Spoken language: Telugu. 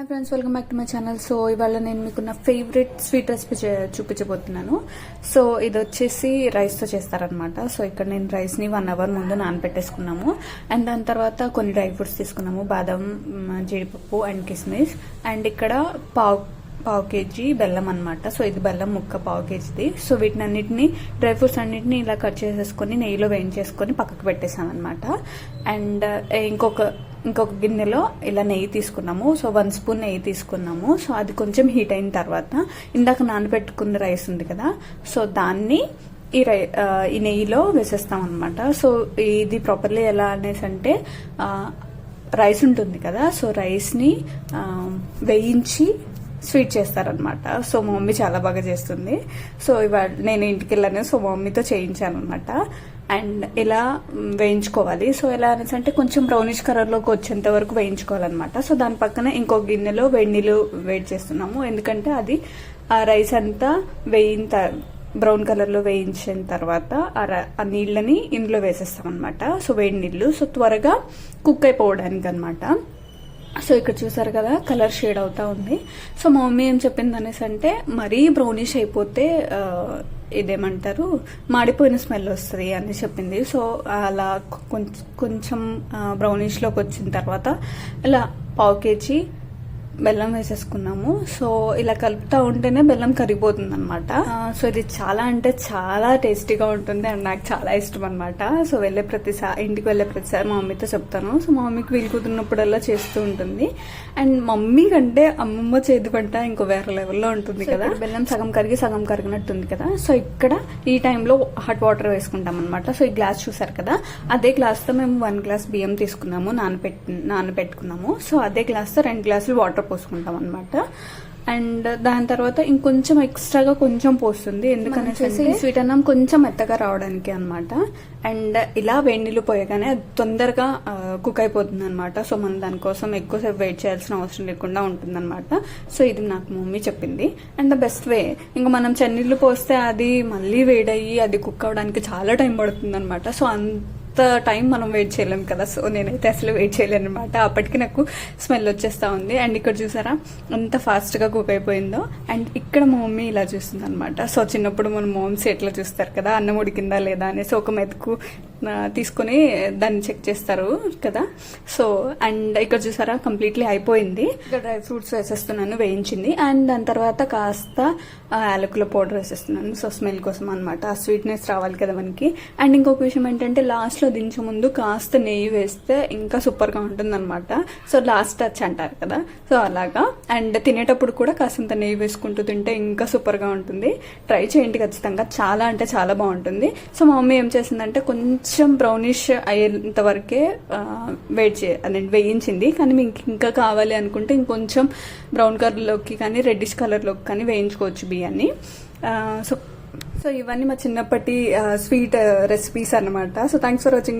Hi friends welcome back to my channel so ఇవాళ నేను మీకు నా ఫేవరెట్ స్వీట్ రెసిపీ చూపించబోతున్నాను. సో ఇది వచ్చేసి రైస్తో చేస్తారనమాట సో ఇక్కడ నేను రైస్ని వన్ అవర్ ముందు నానబెట్టేసుకున్నాము. అండ్ దాని తర్వాత కొన్ని డ్రై ఫ్రూట్స్ తీసుకున్నాము. బాదం జీడిపప్పు అండ్ కిస్మిస్. అండ్ ఇక్కడ పావు పావు కేజీ బెల్లం అనమాట సో ఇది బెల్లం ముక్క పావు కేజీది. సో వీటిని అన్నిటిని డ్రై ఫ్రూట్స్ అన్నిటిని ఇలా కట్ చేసేసుకొని నెయ్యిలో వేయించేసుకొని పక్కకు పెట్టేసాం అనమాట అండ్ ఇంకొక ఇంకొక గిన్నెలో ఇలా నెయ్యి తీసుకున్నాము. సో వన్ స్పూన్ నెయ్యి తీసుకున్నాము. సో అది కొంచెం హీట్ అయిన తర్వాత ఇందాక నానబెట్టుకున్న రైస్ ఉంది కదా సో దాన్ని ఈ రై ఈ నెయ్యిలో వేసేస్తాం అనమాట సో ఇది ప్రాపర్లీ ఎలా అనేసి అంటే రైస్ ఉంటుంది కదా సో రైస్ని వేయించి స్వీట్ చేస్తారనమాట సో మా మమ్మీ చాలా బాగా చేస్తుంది. సో ఇవాళ నేను ఇంటికి వెళ్ళాను. సో మా మమ్మీతో చేయించాను అనమాట అండ్ ఇలా వేయించుకోవాలి. సో ఎలా అనేసి అంటే కొంచెం బ్రౌనిష్ కలర్లోకి వచ్చేంత వరకు వేయించుకోవాలన్నమాట. సో దాని పక్కన ఇంకో గిన్నెలో వేడి నీళ్ళు వేడి చేస్తున్నాము. ఎందుకంటే అది ఆ రైస్ అంతా వేయిన బ్రౌన్ కలర్లో వేయించిన తర్వాత ఆ ఆ నీళ్ళని ఇందులో వేసేస్తాం అనమాట సో వేడి నీళ్ళు. సో త్వరగా కుక్ అయిపోవడానికి అనమాట సో ఇక్కడ చూసారు కదా కలర్ షేడ్ అవుతా ఉంది. సో మా మమ్మీ ఏం చెప్పింది అనేసి అంటే మరీ బ్రౌనిష్ అయిపోతే ఇదేమంటారు మాడిపోయిన స్మెల్ వస్తుంది అని చెప్పింది. సో అలా కొంచెం బ్రౌనిష్లోకి వచ్చిన తర్వాత ఇలా పావు కేజీ బెల్లం వేసేసుకున్నాము. సో ఇలా కలుపుతా ఉంటేనే బెల్లం కరిగిపోతుంది అనమాట సో ఇది చాలా అంటే చాలా టేస్టీగా ఉంటుంది అండ్ నాకు చాలా ఇష్టం అనమాట సో వెళ్ళే ప్రతిసారి ఇంటికి వెళ్ళే ప్రతిసారి మా మమ్మీతో చెప్తాను. సో మా మమ్మీకి వీలు కుదిరినప్పుడల్లా చేస్తూ ఉంటుంది. అండ్ మమ్మీ కంటే అమ్మమ్మ చేతి పంట ఇంకో వేరే లెవెల్లో ఉంటుంది కదా. బెల్లం సగం కరిగి సగం కరిగినట్టుంది కదా. సో ఇక్కడ ఈ టైంలో హాట్ వాటర్ వేసుకుంటాం అనమాట సో ఈ గ్లాస్ చూసారు కదా? అదే గ్లాస్తో మేము వన్ గ్లాస్ బియ్యం తీసుకున్నాము నానబెట్టి నానబెట్టుకున్నాము. సో అదే గ్లాస్తో రెండు గ్లాసులు వాటర్ పోసుకుంటాం అనమాట అండ్ దాని తర్వాత ఇంకొంచెం ఎక్స్ట్రాగా కొంచెం పోస్తుంది. ఎందుకనేసి స్వీట్ అన్నం కొంచెం మెత్తగా రావడానికి అనమాట అండ్ ఇలా వేడి నీళ్ళు పోయగానే అది తొందరగా కుక్ అయిపోతుంది అనమాట సో మనం దానికోసం ఎక్కువసేపు వెయిట్ చేయాల్సిన అవసరం లేకుండా ఉంటుంది సో ఇది నాకు మమ్మీ చెప్పింది. అండ్ ద బెస్ట్ వే ఇంకా మనం చెన్నీళ్ళు పోస్తే అది మళ్ళీ వేడయ్యి అది కుక్ అవడానికి చాలా టైం పడుతుంది అనమాట సో అంత టైం మనం వెయిట్ చేయలేం కదా. సో నేనైతే అసలు వెయిట్ చేయలేను అనమాట అప్పటికి నాకు స్మెల్ వచ్చేస్తా ఉంది. అండ్ ఇక్కడ చూసారా? ఎంత ఫాస్ట్గా కుక్ అయిపోయిందో. అండ్ ఇక్కడ మా మమ్మీ ఇలా చూస్తుంది అనమాట సో చిన్నప్పుడు మన మోమ్స్ ఎట్లా చూస్తారు కదా? అన్నం ఉడికిందా లేదా అనేసి ఒక మెతుకు తీసుకొని దాన్ని చెక్ చేస్తారు కదా. సో అండ్ ఇక్కడ చూసారా కంప్లీట్లీ అయిపోయింది. ఇక్కడ డ్రై ఫ్రూట్స్ వేసేస్తున్నాను వేయించింది. అండ్ దాని తర్వాత కాస్త యాలకుల పౌడర్ వేసేస్తున్నాను. సో స్మెల్ కోసం అనమాట ఆ స్వీట్నెస్ రావాలి కదా మనకి. అండ్ ఇంకొక విషయం ఏంటంటే లాస్ట్లో దించే ముందు కాస్త నెయ్యి వేస్తే ఇంకా సూపర్గా ఉంటుంది అనమాట సో లాస్ట్ టచ్ అంటారు కదా. సో అలాగా. అండ్ తినేటప్పుడు కూడా కాసింత నెయ్యి వేసుకుంటూ తింటే ఇంకా సూపర్గా ఉంటుంది. ట్రై చేయండి ఖచ్చితంగా. చాలా అంటే చాలా బాగుంటుంది. సో మా మమ్మీ ఏం చేసిందంటే కొంచెం కొంచెం బ్రౌనిష్ అయ్యేంత వరకే వెయిట్ చే అదే వేయించింది. కానీ మీకు ఇంకా కావాలి అనుకుంటే ఇంకొంచెం బ్రౌన్ కలర్లోకి కానీ రెడ్డిష్ కలర్లోకి కానీ వేయించుకోవచ్చు బియ్యాన్ని. సో సో ఇవన్నీ మా చిన్నప్పటి స్వీట్ రెసిపీస్ అన్నమాట. So thanks for watching